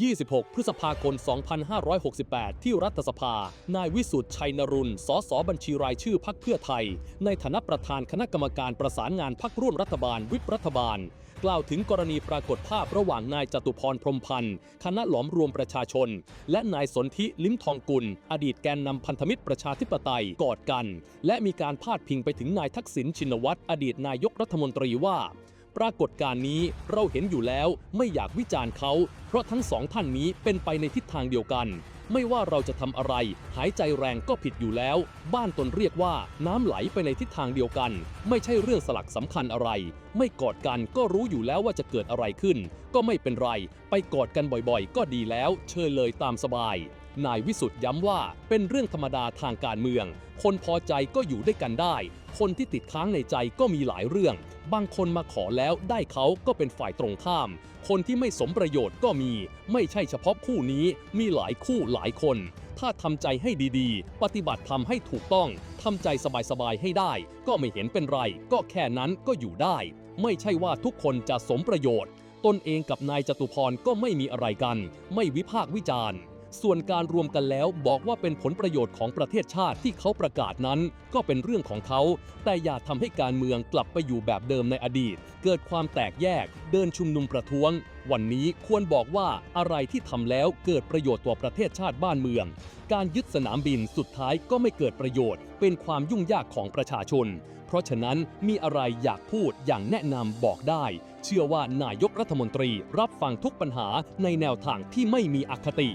26 พฤษภาคม 2568 ที่รัฐสภา นายวิสุทธ์ชัยนรุนสสบัญชีรายชื่อพักเพื่อไทย ในฐานะประธานคณะกรรมการประสานงานพักร่วมรัฐบาลวิปรัฐบาล กล่าวถึงกรณีปรากฏภาพระหว่างนายจตุพรพรมพันธ์ คณะหลอมรวมประชาชน และนายสนธิลิ้มทองกุล อดีตแกนนำพันธมิตรประชาธิปไตยกอดกัน และมีการพาดพิงไปถึงนายทักษิณชินวัตรอดีตนายกรัฐมนตรีว่า ปรากฏการณ์นี้เราเห็นอยู่แล้วไม่อยากวิจารณ์เขา เพราะทั้งสองท่านนี้เป็นไปในทิศทางเดียวกัน ไม่ว่าเราจะทำอะไร หายใจแรงก็ผิดอยู่แล้ว บ้านตนเรียกว่าน้ำไหลไปในทิศทางเดียวกัน ไม่ใช่เรื่องสลักสำคัญอะไร ไม่กอดกันก็รู้อยู่แล้วว่าจะเกิดอะไรขึ้น ก็ไม่เป็นไร ไปกอดกันบ่อยๆ ก็ดีแล้ว เชิญเลยตามสบายนายวิสุทธ์ย้ำว่าเป็นเรื่องธรรมดาทางการเมือง คนพอใจก็อยู่ด้วยกันได้ คนที่ติดค้างในใจก็มีหลายเรื่อง บางคนมาขอแล้วได้เขาก็เป็นฝ่ายตรงข้าม คนที่ไม่สมประโยชน์ก็มี ไม่ใช่เฉพาะคู่นี้มีหลายคู่หลายคน ถ้าทำใจให้ดีๆ ปฏิบัติทำให้ถูกต้องทำใจสบายๆให้ได้ ก็ไม่เห็นเป็นไร ก็แค่นั้นก็อยู่ได้ ไม่ใช่ว่าทุกคนจะสมประโยชน์ ตนเองกับนายจตุพรก็ไม่มีอะไรกัน ไม่วิพากษ์วิจารณ์ ส่วนการรวมกันแล้วบอกว่าเป็นผลประโยชน์ของประเทศชาติที่เขาประกาศนั้น ก็เป็นเรื่องของเขา แต่อย่าทำให้การเมืองกลับไปอยู่แบบเดิมในอดีต เกิดความแตกแยก เดินชุมนุมประท้วง วันนี้ควรบอกว่าอะไรที่ทำแล้วเกิดประโยชน์ต่อประเทศชาติบ้านเมือง การยึดสนามบินสุดท้ายก็ไม่เกิดประโยชน์ เป็นความยุ่งยากของประชาชน เพราะฉะนั้นมีอะไรอยากพูดอย่างแนะนำบอกได้ เชื่อว่านายกรัฐมนตรีรับฟังทุกปัญหาในแนวทางที่ไม่มีอคติ